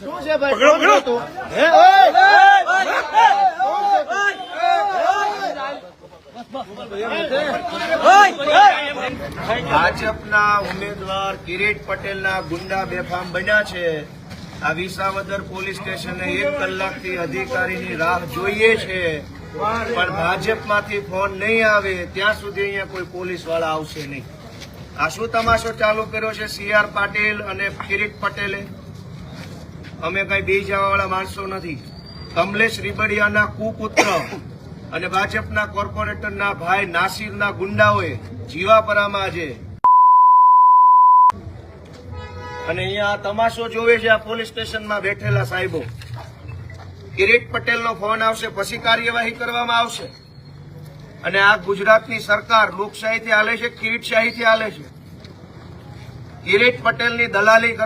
શું છે ભાઈ કોણ છે હે, ભાજપના ઉમેદવાર કિરીટ પટેલના ગુંડા બેફામ બન્યા છે આ વિસાવદર પોલીસ સ્ટેશને એક કલાકથી અધિકારીની રાહ જોઈએ છે પણ ભાજપમાંથી ફોન નહીં આવે ત્યાં સુધી અહીંયા કોઈ પોલીસવાળા આવશે નહીં આ શું તમાશો ચાલુ કર્યો છે સી આર પાટીલ અને કિરીટ પટેલે અમે કઈ બે જવા વાળા માણસો નથી. કમલેશ રીબડિયાના કુપુત્ર અને ભાજપના કોર્પોરેટરના ભાઈ નાસિરના ગુંડાઓએ જીવાપરામાં આજે. અને અહીંયા તમાશો જોવે છે, આ પોલીસ સ્ટેશનમાં બેઠેલા સાહેબો. કિરીટ પટેલનો ફોન આવશે, પછી કાર્યવાહી કરવામાં આવશે. અને આ ગુજરાતની સરકાર લોકશાહીથી હાલે છે, કિરીટશાહીથી હાલે છે. કિરીટ પટેલની દલાલી